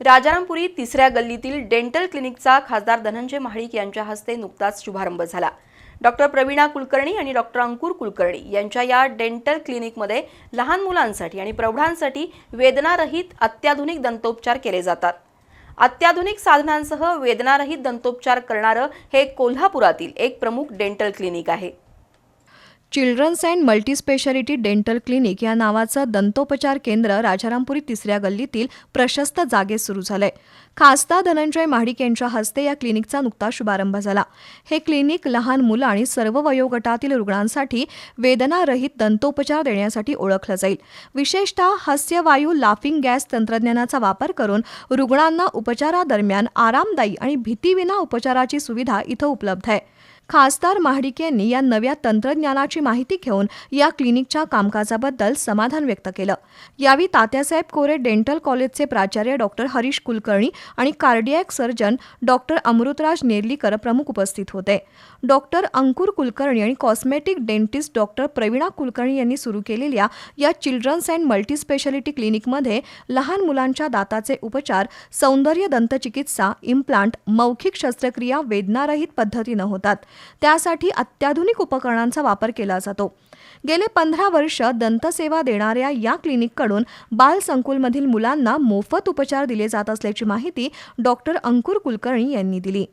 राजारामपुरी तिसऱ्या गल्लीतील डेंटल क्लिनिकचा खासदार धनंजय महाडिक यांच्या हस्ते नुकताच शुभारंभ झाला. डॉक्टर प्रवीणा कुलकर्णी आणि डॉक्टर अंकुर कुलकर्णी यांच्या या डेंटल क्लिनिकमध्ये लहान मुलांसाठी आणि प्रौढांसाठी वेदनारहित अत्याधुनिक दंतोपचार केले जातात. अत्याधुनिक साधनांसह वेदनारहित दंतोपचार करणारं हे कोल्हापुरातील एक प्रमुख डेंटल क्लिनिक आहे. Children's and multispeciality dental clinic या नावाचं दंतोपचार केंद्र राजारामपुरी तिसऱ्या गल्लीतील प्रशस्त जागेत सुरू झालंय. खासदार धनंजय महाडिक यांच्या हस्ते या क्लिनिकचा नुकताच शुभारंभ झाला. हे क्लिनिक लहान मुलं आणि सर्व वयोगटातील रुग्णांसाठी वेदनारहित दंतोपचार देण्यासाठी ओळखलं जाईल. विशेषतः हास्यवायू लाफिंग गॅस तंत्रज्ञानाचा वापर करून रुग्णांना उपचारादरम्यान आरामदायी आणि भीतीविना उपचाराची सुविधा इथं उपलब्ध आहे. खासदार महाडिक यांनी या नव्या तंत्रज्ञानाची माहिती घेऊन या क्लिनिकच्या कामकाजाबद्दल समाधान व्यक्त केलं. यावेळी तात्यासाहेब कोरे डेंटल कॉलेजचे प्राचार्य डॉक्टर हरीश कुलकर्णी आणि cardiac surgeon doctor Amrutraj Nerlikar प्रमुख उपस्थित होते. डॉक्टर अंकुर कुलकर्णी आणि cosmetic dentist doctor Praveena Kulkarni यांनी सुरू केलेल्या या चिल्ड्रन्स अँड मल्टीस्पेशालिटी क्लिनिकमध्ये लहान मुलांच्या दाताचे उपचार सौंदर्य दंतचिकित्सा इम्प्लांट मौखिक शस्त्रक्रिया वेदनारहित पद्धतीनं होतात. त्यासाठी अत्याधुनिक उपकरणांचा वापर केला जातो. गेले पंधरा वर्ष दंतसेवा देणाऱ्या या क्लिनिककडून बाल संकुलमधील मुलांना मोफत उपचार दिले जात असल्याची माहिती डॉक्टर अंकुर कुलकर्णी यांनी दिली.